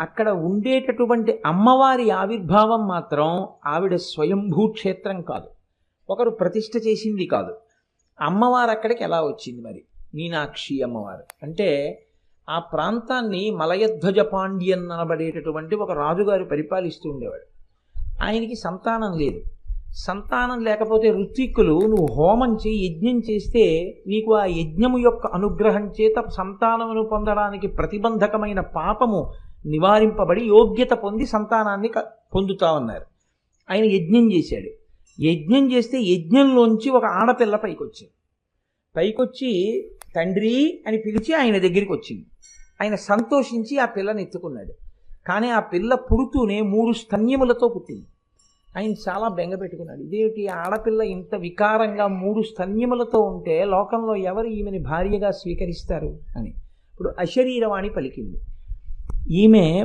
అక్కడ ఉండేటటువంటి అమ్మవారి ఆవిర్భావం మాత్రం ఆవిడ స్వయంభూ క్షేత్రం కాదు. ఒకరు ప్రతిష్ఠ చేసింది కాదు. అమ్మవారు అక్కడికి ఎలా వచ్చింది మరి? మీనాక్షి అమ్మవారు. అంటే ఆ ప్రాంతాన్ని మలయధ్వజ పాండ్యన్ అనబడేటటువంటి ఒక రాజుగారు పరిపాలిస్తూ ఉండేవాడు. ఆయనకి సంతానం లేదు. సంతానం లేకపోతే ఋత్విక్కులు నువ్వు హోమం చేయి యజ్ఞం చేస్తే నీకు ఆ యజ్ఞము యొక్క అనుగ్రహం చేత సంతానమును పొందడానికి ప్రతిబంధకమైన పాపము నివారింపబడి యోగ్యత పొంది సంతానాన్ని పొందుతా ఉన్నారు ఆయన యజ్ఞం చేశాడు. యజ్ఞం చేస్తే యజ్ఞంలోంచి ఒక ఆడపిల్ల పైకొచ్చింది. పైకొచ్చి తండ్రి అని పిలిచి ఆయన దగ్గరికి వచ్చింది ఆయన సంతోషించి ఆ పిల్లని ఎత్తుకున్నాడు. కానీ ఆ పిల్ల పుడుతూనే మూడు స్తన్యములతో పుట్టింది. ఆయన చాలా బెంగ పెట్టుకున్నాడు. ఇదేమిటి? ఆడపిల్ల ఇంత వికారంగా మూడు స్తన్యములతో ఉంటే లోకంలో ఎవరు ఈమెని భార్యగా స్వీకరిస్తారు అని. ఇప్పుడు అశరీరవాణి పలికింది. ఈమె